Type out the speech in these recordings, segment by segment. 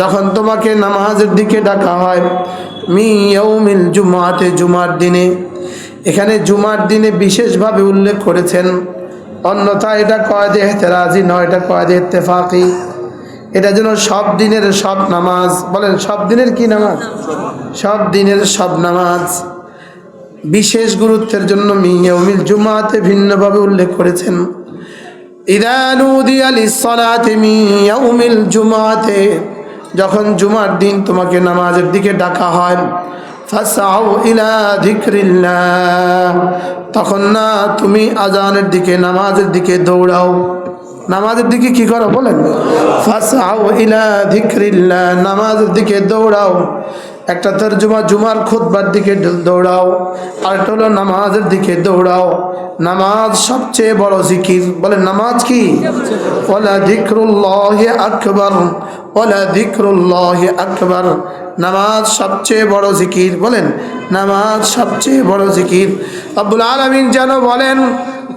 যখন তোমাকে নামাজের দিকে ডাকা হয় জুমাতে জুমার দিনে। এখানে জুমার দিনে বিশেষভাবে উল্লেখ করেছেন, অন্যথা এটা কয়েদে হেতেরাজি নয় এটা কয়েদে ইত্তেফাকি। এটা যেন সব দিনের সব নামাজ, বলেন সব দিনের কি নামাজ? সব দিনের সব নামাজ। বিশেষ গুরুত্বের জন্য মিয়াউমিল জুমাতে ভিন্নভাবে উল্লেখ করেছেন। জুমাতে যখন জুমার দিন তোমাকে নামাজের দিকে ডাকা হয় ইলা তখন না তুমি আজানের দিকে, নামাজের দিকে দৌড়াও। নামাজের দিকে কি করো বলেন? ফাসাও ইলা ধিক্রিল্লাহ নামাজের দিকে দৌড়াও। একটা তর্জমা জুমার খুতবার দিকে দৌড়াও, আরেকটা হলো নামাজের দিকে দৌড়াও। নামাজ সবচেয়ে বড় জিকির। বলে নামাজ কি? ওলা দিকরুল্লাহ আকবর ওলা দিকরুল্লাহ আকবর। নামাজ সবচেয়ে বড় জিকির। বলেন, নামাজ সবচেয়ে বড় জিকির। আব্বুল আলমিন যেন বলেন,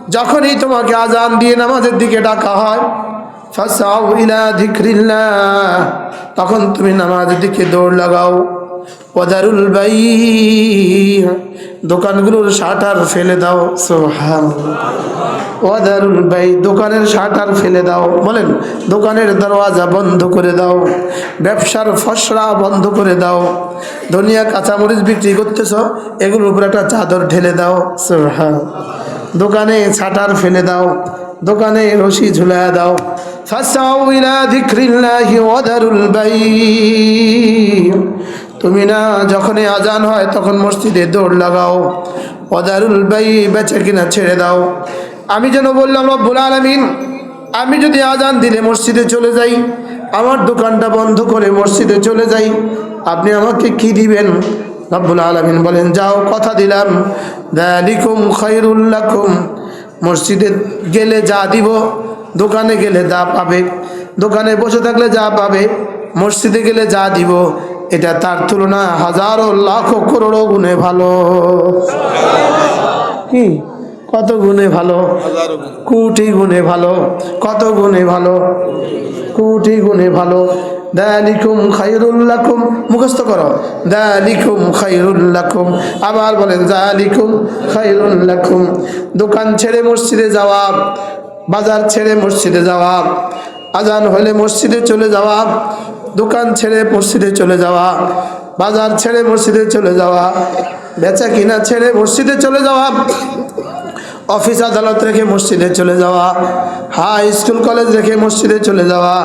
যখনই তোমাকে আজান দিয়ে নামাজের দিকে ডাকা হয় ফাসাও ইলা ধিক্রিল্লাহ তখন তুমি নামাজের দিকে দৌড় লাগাও। ওদারুল বাই দোকানগুলোর শাটার ফেলে দাও। সোহান ওয়াদারুল বাই দোকানের শাটার ফেলে দাও। বলেন, দোকানের দরওয়াজা বন্ধ করে দাও। ব্যবসার ফসরা বন্ধ করে দাও। ধনিয়া কাঁচামরিচ বিক্রি করতেছ, এগুলোর উপর একটা চাদর ঢেলে দাও। সোহান দোকানে ছাটার ফেলে দাও। দোকানে রশি ঝুলায় দাও। ফাসাউ ইলা যিকরিল্লাহি ওয়াদারুল বাই তুমি না যখনই আজান হয় তখন মসজিদে দৌড় লাগাও। ওদারুল বাই বেচে কিনা ছেড়ে দাও। আমি যেন বললাম, রব্বুল আলামিন, আমি যদি আজান দিলে মসজিদে চলে যাই, আমার দোকানটা বন্ধ করে মসজিদে চলে যাই, আপনি আমাকে কি দিবেন? রব্বুল আলামিন বলেন, যাও, কথা দিলাম। দালিকুম খৈরুল্লাকুম মসজিদে গেলে যা দিব, দোকানে গেলে যা পাবে। দোকানে বসে থাকলে যা পাবে, মসজিদে গেলে যা দিব। এটা তার তুলনা হাজারো লাখো করোড়ো গুণে ভালো। কি? কত গুণে ভালো? কোটি গুণে ভালো। কত গুণে ভালো? কোটি গুণে ভালো। দালিকুম খাইরুল্লাকুম মুখস্থ করো। দালিকুম খাইরুল্লাকুম আবার বলেন, দালিকুম খাইরুল্লাকুম দোকান ছেড়ে মসজিদে যাওয়া, বাজার ছেড়ে মসজিদে যাওয়া, আজান হলে মসজিদে চলে যাওয়া দোকান ছেড়ে মসজিদে চলে যাওয়া, বাজার ছেড়ে মসজিদে চলে যাওয়া বেচা কিনা ছেড়ে মসজিদে চলে যাওয়া, অফিস আদালত রেখে মসজিদে চলে যাওয়া, হাই স্কুল কলেজ রেখে মসজিদে চলে যাওয়া।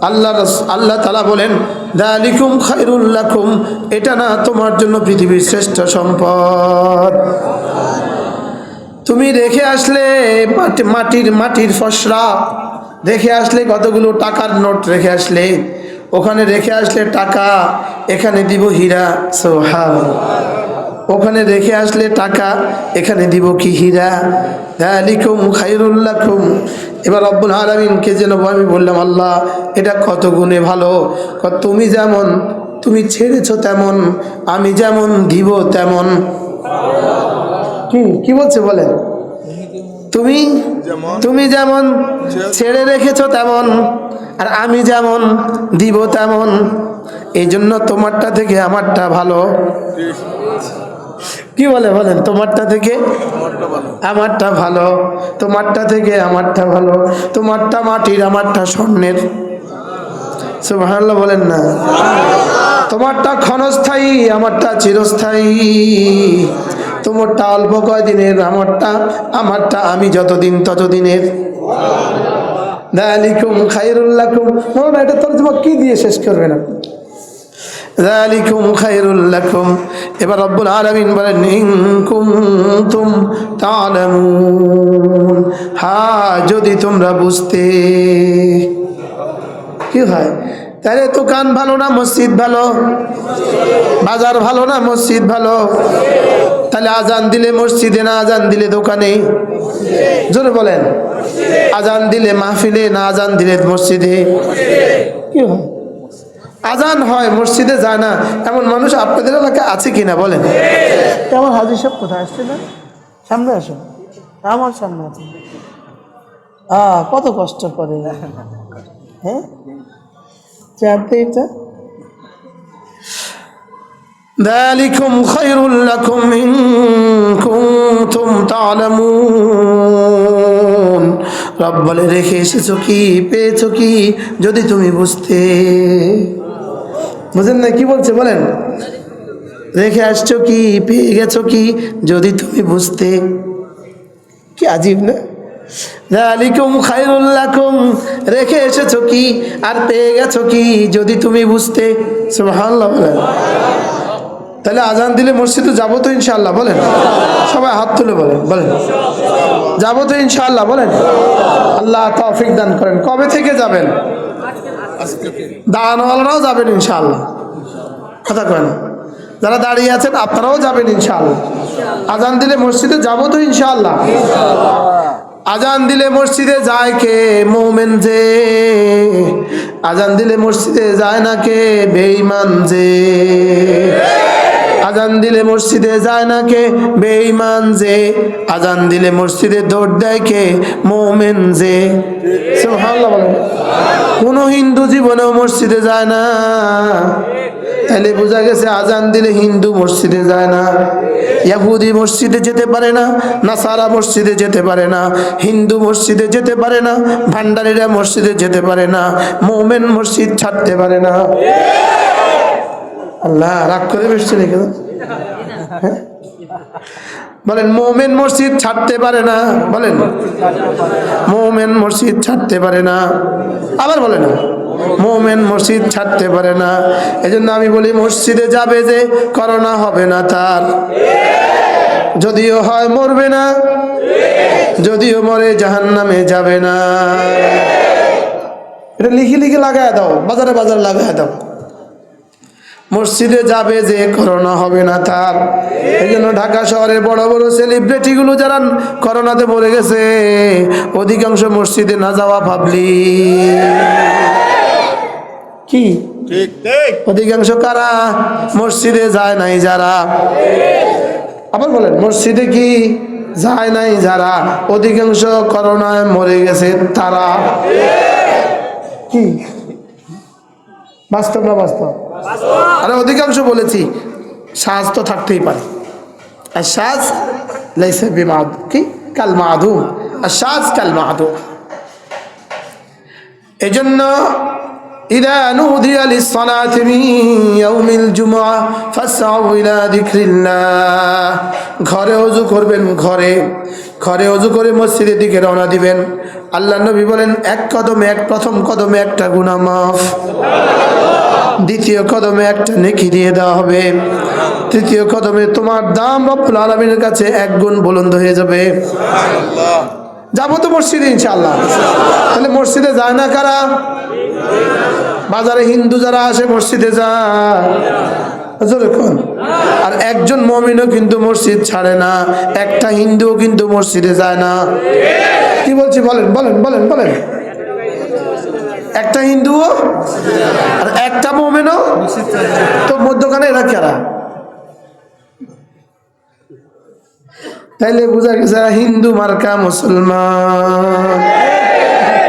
আল্লাহ আল্লাহ তালা বলেন, দালিকুম খাইরুল্লাকুম এটা না তোমার জন্য পৃথিবীর শ্রেষ্ঠ সম্পদ। তুমি রেখে আসলে মাটি- মাটির মাটির ফসরা রেখে আসলে কতগুলো টাকার নোট রেখে আসলে ওখানে রেখে আসলে টাকা এখানে দিব হীরা সোহান ওখানে রেখে আসলে টাকা এখানে দিব কি হীরা? দালিকুম খাইরুল্লাকুম এবার আব্বুল আলমিনকে যেন আমি বললাম, আল্লাহ, এটা কত গুণে ভালো। তুমি যেমন, তুমি ছেড়েছো তেমন, আমি যেমন দিব তেমন। কি কি বলছে বলেন? তুমি তুমি যেমন ছেড়ে রেখেছো তেমন আর আমি যেমন দিব তেমন এই জন্য তোমারটা থেকে আমারটা ভালো। কি বলে বলেন? তোমারটা থেকে আমারটা ভালো। তোমারটা থেকে আমারটা ভালো তোমারটা মাটির আমারটা স্বর্ণের। সুবহানাল্লাহ বলেন না। তোমারটা ক্ষণস্থায়ী আমারটা চিরস্থায়ী। তোমারটা অল্প কয়দিনের আমারটা আমারটা আমি যতদিন ততদিনের দালিকুম খাইরুল্লাকুম মনে এটা তোর তোমার কি দিয়ে শেষ করবেন আপনি ذلكم خير لكم এবার রব্বুল আলামিন বলেন ইন কুনতুম তা'লামুন হ্যাঁ যদি তোমরা বুঝতে কি হয় তাহলে দোকান ভালো না মসজিদ ভালো বাজার ভালো না মসজিদ ভালো তাহলে আজান দিলে মসজিদে না আজান দিলে দোকানে? জোরে বলেন। আজান দিলে মাহফিলে না আজান দিলে মসজিদে? হয়? আজান হয়, মসজিদে যায় না। এমন মানুষ আপনাদের এলাকায় আছে কিনা বলেন? আমার হাজির সাহেব কোথায়? আসছে না? সামনে আসো। আমার সামনে আছে। আহ, কত কষ্ট করে। হ্যাঁ? চারটে এটা ذلكم خير لكم إن كنتم تعلمون রব বলে রেখে এসেছো কি পেয়েছো কি যদি তুমি বুঝতে বুঝেন না কি বলছে বলেন রেখে আসছো কি পেয়ে গেছো কি যদি তুমি বুঝতে কি আজীব না জালিকুম খায়রুল লাকুম রেখে এসেছো কি আর পেয়ে গেছো কি যদি তুমি বুঝতে সুবহানাল্লাহ বলেন তাহলে আজান দিলে মসজিদে যাব তো ইনশাআল্লাহ, বলেন। সবাই হাত তুলে বলেন বলেন। যাব তো ইনশাআল্লাহ, বলেন। আল্লাহ তৌফিক দান করেন। কবে থেকে যাবেন? দাঁড়ানোয়ালারাও যাবেন ইনশাআল্লাহ। কথা কয় না। যারা দাঁড়িয়ে আছেন, আপনারাও যাবেন ইনশাআল্লাহ। আজান দিলে মসজিদে যাব তো ইনশাআল্লাহ। আজান দিলে মসজিদে যায় কে মোমেন যে? আজান দিলে মসজিদে যায় না কে বেঈমান যে? আজান দিলে মসজিদে যায় না কে? বেঈমান যে। আজান দিলে মসজিদে দৌড় দেয় কে? মোমেন যে। সুবহানাল্লাহ বলেন। কোন হিন্দু জীবনেও মসজিদে যায় না। তাহলে বোঝা গেছে আজান দিলে হিন্দু মসজিদে যায় না। ইয়াহুদি মসজিদে যেতে পারে না, নাসারা মসজিদে যেতে পারে না, হিন্দু মসজিদে যেতে পারে না, ভান্ডারিরা মসজিদে যেতে পারে না, মোমেন মসজিদ ছাড়তে পারে না। আল্লাহ রাগ করে বসছে নাকি? হ্যাঁ? বলেন, মোমেন মসজিদ ছাড়তে পারে না। বলেন, মোমেন মসজিদ ছাড়তে পারে না। আবার বলে না মোমেন মসজিদ ছাড়তে পারে না। এজন্য আমি বলি, মসজিদে যাবে যে করোনা হবে না তার। যদিও হয় মরবে না, যদিও মরে জাহান নামে যাবে না। এটা লিখে লিখে লাগায় দাও, বাজারে বাজারে লাগায় দাও। মসজিদে যাবে যে করোনা হবে না তার। এই জন্য ঢাকা শহরের বড় বড় সেলিব্রিটি গুলো যারা করোনাতে পড়ে গেছে অধিকাংশ মসজিদে না যাওয়া ভাবলি কি? অধিকাংশ কারা? মসজিদে যায় নাই যারা। আবার বলেন মসজিদে কি যায় নাই যারা? অধিকাংশ করোনায় মরে গেছে তারা। কি? বাস্তব না বাস্তব? আরে অধিকাংশ বলেছি সাজ তো থাকতেই পারে আর সাজ লাইসে বিমাদ কি কাল মাধু আর সাজ কাল মাধু এজন্য إذا نودي للصلاة من يوم الجمعة فاسعوا إلى ذكر الله ঘরে অজু করবেন ঘরে ঘরে অজু করে মসজিদের দিকে রওনা দিবেন আল্লাহ নবী বলেন এক কদমে এক প্রথম কদমে একটা গুনাহ মাফ দ্বিতীয় কদমে একটা নেকি দিয়ে দেওয়া হবে। তৃতীয় কদমে তোমার দাম রব্বুল আলমীর কাছে এক গুণ বুলন্দ হয়ে যাবে। যাব তো মসজিদে ইনশাল্লাহ তাহলে মসজিদে যায় না কারা? বাজারে হিন্দু যারা আসে মসজিদে যায়। আর একজন মমিনও কিন্তু মসজিদ ছাড়ে না একটা হিন্দুও কিন্তু মসজিদে যায় না। কি বলছি বলেন বলেন বলেন বলেন। একটা হিন্দুও তো মধ্যখানে এরা কারা? তাইলে বোঝা গেছে হিন্দু মার্কা মুসলমান।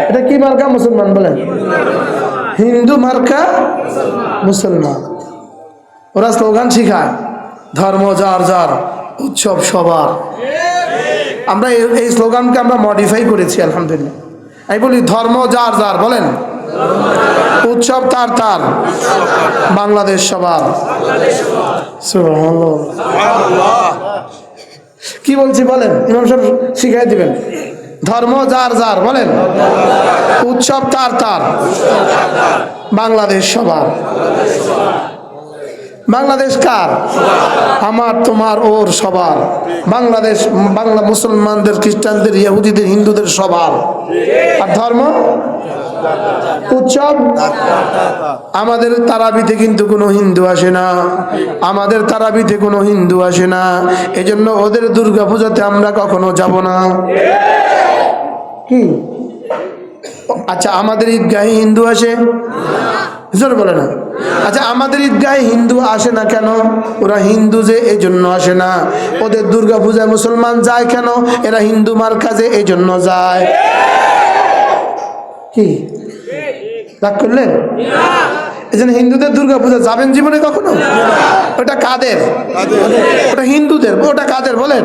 এটা কি মার্কা মুসলমান বলেন? হিন্দু মার্কা মুসলমান। ওরা স্লোগান শিখায়, ধর্ম যার যার, উৎসব সবার। আমরা এই- স্লোগানকে আমরা মডিফাই করেছি, আলহামদুলিল্লাহ। আমি বলি ধর্ম যার যার, বলেন? উৎসব তার তার। বাংলাদেশ সবার। কি বলছি বলেন? ইমাম সাহেব শিখাই দিবেন। ধর্ম যার যার, বলেন। উৎসব তার তার। বাংলাদেশ সবার। বাংলাদেশ কার? আমার, তোমার, ওর সবার। বাংলাদেশ, বাংলা মুসলমানদের, খ্রিস্টানদের, ইহুদিদের, হিন্দুদের সবার। আর ধর্ম? উৎসব? আমাদের তারাবিতে কিন্তু কোনো হিন্দু আসে না। আমাদের তারাবিতে কোনো হিন্দু আসে না। এজন্য ওদের দুর্গা পূজাতে আমরা কখনো যাব না। কি? আচ্ছা আমাদের ঈদগাহে হিন্দু আসে? জোর বলে না। আচ্ছা আমাদের ঈদগাহে হিন্দু আসে না কেন? ওরা হিন্দু যে এই জন্য আসে না। ওদের দুর্গা পূজায় মুসলমান যায় কেন? এরা হিন্দু মার কাজে এই জন্য যায়। কি? রাগ করলেন? এই জন্য হিন্দুদের দুর্গা পূজা যাবেন জীবনে কখনো? ওটা কাদের? ওটা হিন্দুদের ওটা কাদের বলেন?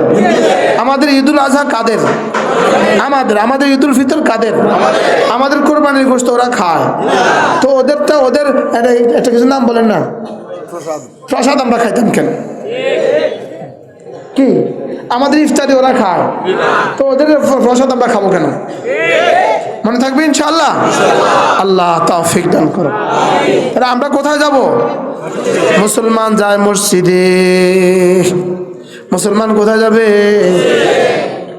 আমাদের ঈদুল আজহা কাদের? আমাদের আমাদের ঈদুল ফিতর কাদের? আমাদের। কোরবানির গোষ্ঠ ওরা খায়। তো ওদেরটা ওদের একটা একটা কিছু নাম বলেন না? প্রসাদ। আমরা খাইতাম কেন? কি? আমাদের ইফতারি ওরা খায়। তো ওদের প্রসাদ আমরা খাব কেন? মনে থাকবে ইনশাল্লাহ আল্লাহ তাফিক দান করো তাহলে আমরা কোথায় যাব? মুসলমান যায় মসজিদে। মুসলমান কোথায় যাবে?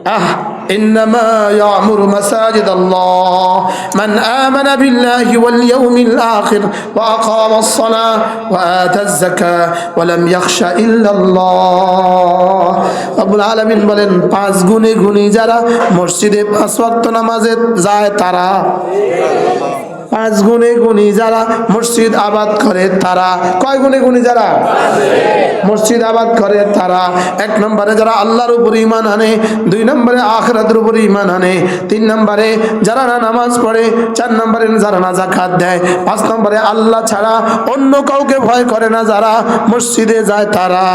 আহ إنما يعمر مساجد الله من آمن بالله واليوم الآخر وأقام الصلاة وآتى الزكاة ولم يخش إلا الله رب العالمين বলেন পাঁচ গুণে গুণী যারা মসজিদে পাঁচ ওয়াক্ত নামাজে যায় তারা পাঁচ গুণে গুণী যারা মসজিদ আবাদ করে, তারা কয় গুণে গুণী যারা? মসজিদ আবাদ করে, তারা এক নম্বরে যারা আল্লাহর উপর ইমান আনে, দুই নম্বরে আখরাতের উপর ইমান আনে, তিন নম্বরে যারা না নামাজ পড়ে, চার নম্বরে যারা না জাকাত দেয়, পাঁচ নম্বরে আল্লাহ ছাড়া অন্য কাউকে ভয় করে না যারা মসজিদে যায় তারা।